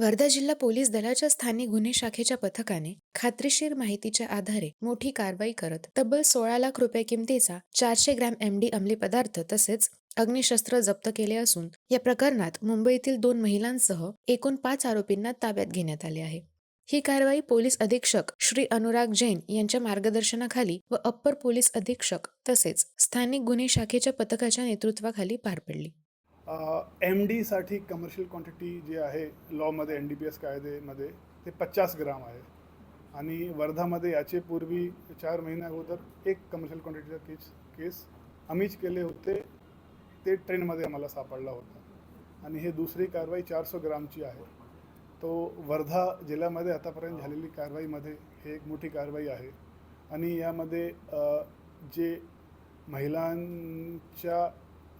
वर्धा जिल्हा पोलीस दलाच्या स्थानिक गुन्हे शाखेच्या पथकाने खात्रीशीर माहितीच्या आधारे मोठी कारवाई करत तब्बल सोळा लाख रुपये किमतीचा चारशे ग्रॅम एमडी अंमली पदार्थ तसेच अग्निशस्त्र जप्त केले असून या प्रकरणात मुंबईतील दोन महिलांसह एकूण पाच आरोपींना ताब्यात घेण्यात आले आहे. ही कारवाई पोलीस अधीक्षक श्री अनुराग जैन यांच्या मार्गदर्शनाखाली व अप्पर पोलीस अधीक्षक तसेच स्थानिक गुन्हे शाखेच्या पथकाच्या नेतृत्वाखाली पार पडली. एम डीसाठी कमर्शियल क्वांटिटी जी आहे लॉमध्ये एन डी पी एस कायदेमध्ये ते पचास ग्राम आहे. आणि वर्धामध्ये याचे पूर्वी चार महिन्या अगोदर एक कमर्शियल क्वांटिटीचा केस केस आम्हीच केले होते. ते ट्रेनमध्ये आम्हाला सापडला होता. आणि हे दुसरी कारवाई चारशे ग्रामची आहे. तो वर्धा जिल्ह्यामध्ये आतापर्यंत झालेली कारवाईमध्ये हे एक मोठी कारवाई आहे. आणि यामध्ये जे महिलांच्या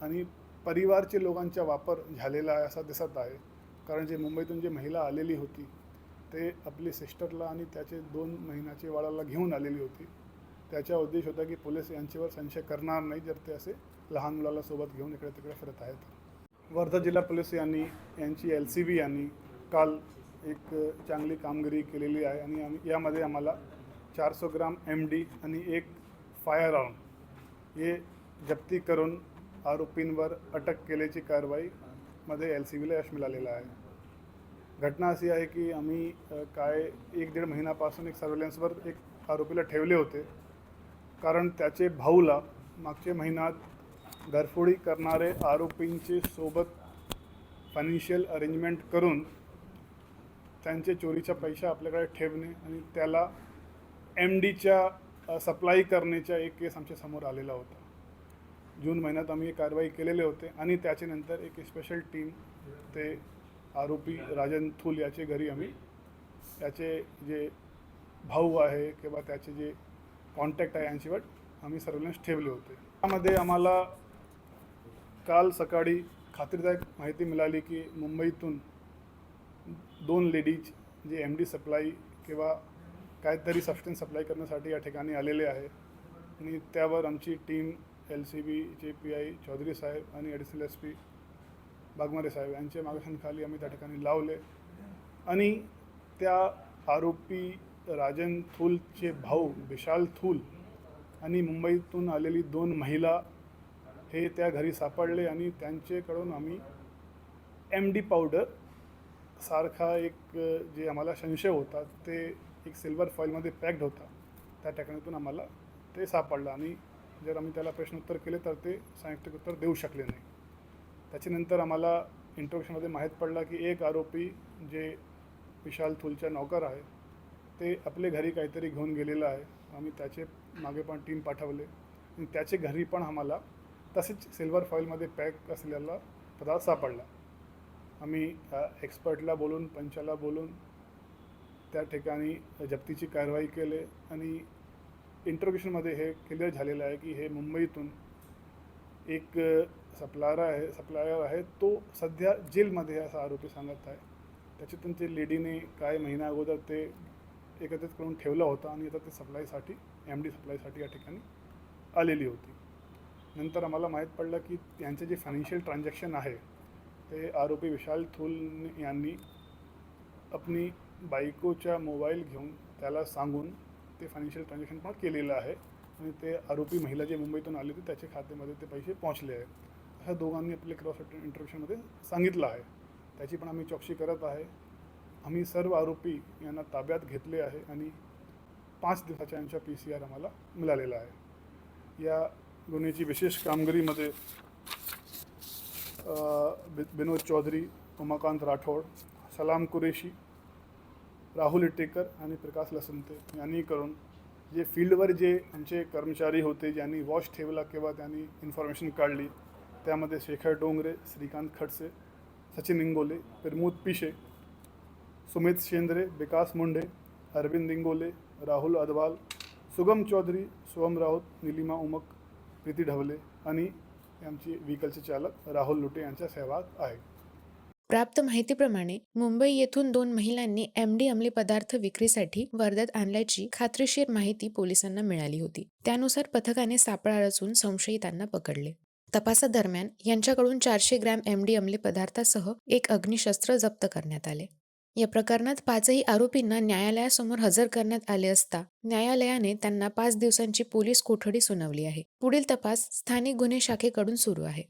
आणि परिवारचे लोकांचा वापर झालेला आहे असा दिसत आहे. कारण जे मुंबईतून जे महिला आलेली होती ते आपली सिस्टरला आणि त्याचे दोन महिन्याचे वाळाला घेऊन आलेली होती. त्याचा उद्देश होता की पोलीस यांच्यावर संशय करणार नाही जर ते असे लहान मुलाला सोबत घेऊन इकडे तिकडे फिरत आहेत. वर्धा जिल्हा पोलीस यांनी यांची एल सी बी यांनी काल एक चांगली कामगिरी केलेली आहे आणि आम्ही यामध्ये आम्हाला चारशे ग्राम एम डी आणि एक फायर आर्म हे जप्ती करून आरोपींवर अटक केल्याची कारवाई मध्ये एल सी बीला यश मिळालेलं आहे. घटना अशी आहे की आम्ही काय एक दीड महिन्यापासून एक सर्वेलन्सवर एक आरोपीला ठेवले होते. कारण त्याचे भाऊला मागच्या महिन्यात घरफोडी करणारे आरोपींचे सोबत फायनान्शियल अरेंजमेंट करून त्यांचे चोरीचा पैसा आपल्याकडे ठेवणे आणि त्याला एम डीच्या सप्लाय करण्याचा एक केस आमच्यासमोर आलेला होता. जून महिन्यात आम्ही कारवाई केलेले होते आणि त्याच्यानंतर एक स्पेशल टीम ते आरोपी राजन थूल याचे घरी आम्ही त्याचे जे भाऊ आहे किंवा त्याचे जे कॉन्टॅक्ट आहे यांच्यावर आम्ही सर्वेलन्स ठेवले होते. त्यामध्ये आम्हाला काल सकाळी खात्रीदायक माहिती मिळाली की मुंबईतून दोन लेडीज जे एम डी सप्लाय किंवा काहीतरी सबस्टन्स सप्लाय करण्यासाठी या ठिकाणी आलेले आहे. आणि त्यावर आमची टीम एल सी बीचे पी आय चौधरी साहेब आणि ॲडिशनल एस पी बागमारे साहेब यांच्या मार्गदर्शनाखाली आम्ही त्या ठिकाणी लावले. आणि त्या आरोपी राजन थूलचे भाऊ विशाल थूल आणि मुंबईतून आलेली दोन महिला हे त्या घरी सापडले आणि त्यांच्याकडून आम्ही एम डी पावडर सारखा एक जे आम्हाला संशय होता ते एक सिल्वर फॉईलमध्ये पॅक्ड होता. त्या ठिकाणीतून आम्हाला ते सापडलं आणि जर आम्ही त्याला प्रश्नोत्तर केले तर ते सायंटिफिक उत्तर देऊ शकले नाही. त्याच्यानंतर आम्हाला इंट्रोडक्शनमध्ये माहीत पडला की एक आरोपी जे विशाल थुलच्या नौकर आहे ते आपले घरी काहीतरी घेऊन गेलेलं आहे. आम्ही त्याचे मागे पण टीम पाठवले. आणि त्याचे घरी पण आम्हाला तसेच सिल्वर फॉईलमध्ये पॅक असलेला पदार्थ सापडला. आम्ही एक्सपर्टला बोलून पंचाला बोलून त्या ठिकाणी जप्तीची कारवाई केली आणि इंट्रोगेशनमध्ये हे क्लिअर झालेलं आहे की हे मुंबईतून एक सप्लायर आहे सप्लायर आहे तो सध्या जेलमध्ये असा आरोपी सांगत आहे. त्याच्यातून ते लेडीने काय महिन्या अगोदर ते एकत्रित करून ठेवला होता आणि आता ते सप्लायसाठी एम डी सप्लायसाठी या ठिकाणी आलेली होती. नंतर आम्हाला माहीत पडलं की यांचे जे फायनान्शियल ट्रान्झॅक्शन आहे ते आरोपी विशाल थूल यांनी आपली बायकोच्या मोबाईल घेऊन त्याला सांगून ते फायनान्शियल ट्रान्झॅक्शन पण केलेलं आहे. आणि ते आरोपी महिला जे मुंबईतून आले होते त्याच्या खात्यामध्ये ते पैसे पोहोचले आहेत. अशा दोघांनी आपले क्रॉस इंट्रोडक्शनमध्ये सांगितलं आहे. त्याची पण आम्ही चौकशी करत आहे. आम्ही सर्व आरोपी यांना ताब्यात घेतले आहे आणि पाच दिवसाच्या यांच्या पी सी आर आम्हाला मिळालेला आहे. या गुन्ह्याची विशेष कामगिरीमध्ये विनोद चौधरी उमाकांत राठोड सलाम कुरेशी राहुल इटेकर आणि प्रकाश लसंते यांनी करून जे फील्डवर जे आमचे कर्मचारी होते ज्यांनी वॉच ठेवला किंवा त्यांनी इन्फॉर्मेशन काढली त्यामध्ये शेखर डोंगरे श्रीकांत खडसे सचिन इंगोले प्रमोद पिशे सुमित शेंद्रे विकास मुंडे अरविंद इंगोले राहुल अदवाल सुगम चौधरी सोहम राऊत निलिमा उमक प्रीती ढवले आणि आमची व्हीकलचे चालक राहुल लुटे यांचा सहभाग आहे प्राप्त माहितीप्रमाणे मुंबई येथून दोन महिलांनी एमडी अंमली पदार्थ विक्रीसाठी वर्ध्यात आणल्याची खात्रीशीर माहिती पोलिसांना मिळाली होती. त्यानुसार पथकाने सापळा रचून संशयितांना पकडले. तपासादरम्यान यांच्याकडून चारशे ग्रॅम एमडी अंमली पदार्थासह एक अग्निशस्त्र जप्त करण्यात आले. या प्रकरणात पाचही आरोपींना न्यायालयासमोर हजर करण्यात आले असता न्यायालयाने त्यांना पाच दिवसांची पोलीस कोठडी सुनावली आहे. पुढील तपास स्थानिक गुन्हे शाखेकडून सुरू आहे.